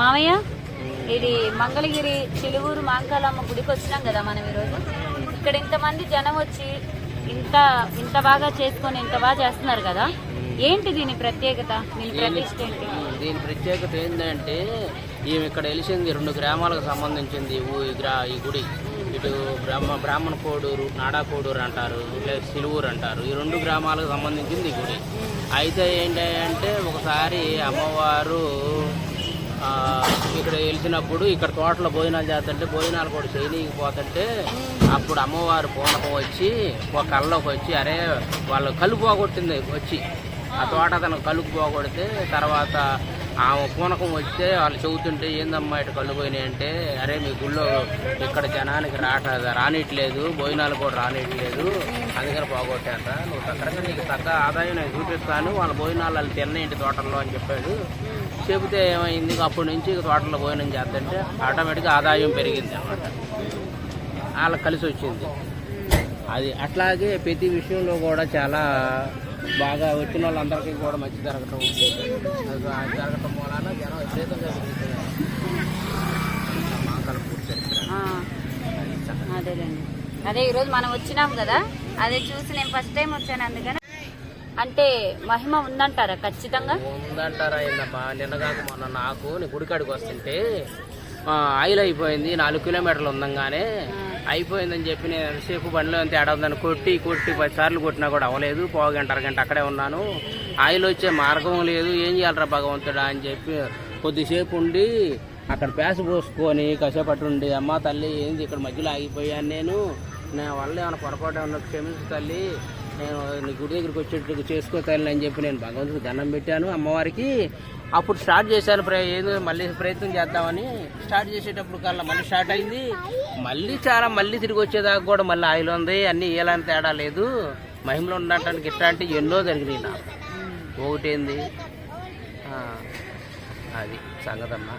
మామయ్య ఇది మంగళగిరి చిలువూరు మాంకాలమ్మ గుడికి వచ్చినాం కదా మనం ఈరోజు. ఇక్కడ ఇంతమంది జనం వచ్చి ఇంత ఇంత బాగా చేసుకొని ఇంత బాగా చేస్తున్నారు కదా. ఏంటి దీని ప్రత్యేకత? దీని ప్రతిష్ట ఏంటి? దీని ప్రత్యేకత ఏంటంటే ఈమె ఇక్కడ వెలిసింది రెండు గ్రామాలకు సంబంధించింది ఈ గుడి. ఇటు బ్రహ్మ బ్రాహ్మణ కోడూరు నాడా కోడూరు అంటారు లేదా సిలువూరు అంటారు. ఈ రెండు గ్రామాలకు సంబంధించింది ఈ గుడి. అయితే ఏంటంటే ఒకసారి అమ్మవారు ఇక్కడ వెళ్తున్నప్పుడు ఇక్కడ తోటలో భోజనాలు చేస్తుంటే భోజనాలు కూడా చేయనీకి పోతుంటే అప్పుడు అమ్మవారు పూనకం వచ్చి ఒక కళ్ళలోకి వచ్చి అరే వాళ్ళు కలుపు పోగొట్టింది వచ్చి. ఆ తోట తనకు కలుపు పోగొడితే తర్వాత ఆ పూనకం వస్తే వాళ్ళు చెబుతుంటే ఏందమ్మా ఇటు కళ్ళు పోయినాయి? అంటే అరే మీ గుళ్ళో ఇక్కడ జనానికి రాట రానిట్లేదు భోజనాలు కూడా రానిట్లేదు అందుకని పోగొట్టాక నువ్వు తగ్గరగా నీకు తగ్గ ఆదాయం నేను చూపిస్తాను వాళ్ళ భోజనాలు వాళ్ళు తిన్నాయింటి తోటల్లో అని చెప్పాడు. చెబితే ఏమైంది? అప్పటి నుంచి తోటల్లో తోటలో భోజనం చేస్తుంటే ఆటోమేటిక్గా ఆదాయం పెరిగింది అనమాట వాళ్ళకి కలిసి వచ్చింది. అది అట్లాగే ప్రతి విషయంలో కూడా చాలా బాగా వచ్చిన వాళ్ళందరికీ కూడా మంచి జరగటం జరగటం మూలాన జనం విపరీతంగా అదేలేండి. అదే ఈరోజు మనం వచ్చినాం కదా అదే చూసి నేను ఫస్ట్ టైం వచ్చాను అందుకని. అంటే మహిమ ఉందంటారా ఖచ్చితంగా? ఉందంటారా ఏందమ్మా నిన్నగాక మొన్న నాకు నీ గుడికాడికి వస్తుంటే ఆయిల్ అయిపోయింది నాలుగు కిలోమీటర్లు ఉందంగానే అయిపోయిందని చెప్పి నేను ఎంతసేపు బండిలో ఎంత తేడా కొట్టి కొట్టి పది సార్లు కొట్టినా కూడా అవ్వలేదు. పావు గంట అరగంట అక్కడే ఉన్నాను. ఆయిల్ వచ్చే మార్గం లేదు. ఏం చేయాలరా భగవంతుడా అని చెప్పి కొద్దిసేపు ఉండి అక్కడ పేస పోసుకొని కసేపట్టు ఉండి అమ్మ తల్లి ఏంది ఇక్కడ మధ్యలో ఆగిపోయాను నేను? నా వల్ల ఏమైనా పొరపాటు ఏమన్నా క్షమించు తల్లి. నేను నీ గుడి దగ్గరికి వచ్చేట్టు చేసుకో తల్లి అని చెప్పి నేను భగవంతుడికి దండం పెట్టాను. అమ్మవారికి అప్పుడు స్టార్ట్ చేశాను ప్ర ఏదో మళ్ళీ ప్రయత్నం చేద్దామని స్టార్ట్ చేసేటప్పుడు కల్లా మళ్ళీ స్టార్ట్ అయింది. మళ్ళీ చాలా మళ్ళీ తిరిగి వచ్చేదాకా కూడా మళ్ళీ ఆయిల్ ఉంది అన్నీ ఏలాంటి తేడా లేదు. మహిమలో ఉండటానికి ఇట్లాంటి ఎన్నో జరిగినాయి నాకు. ఒకటేంది? అది సంగతమ్మా.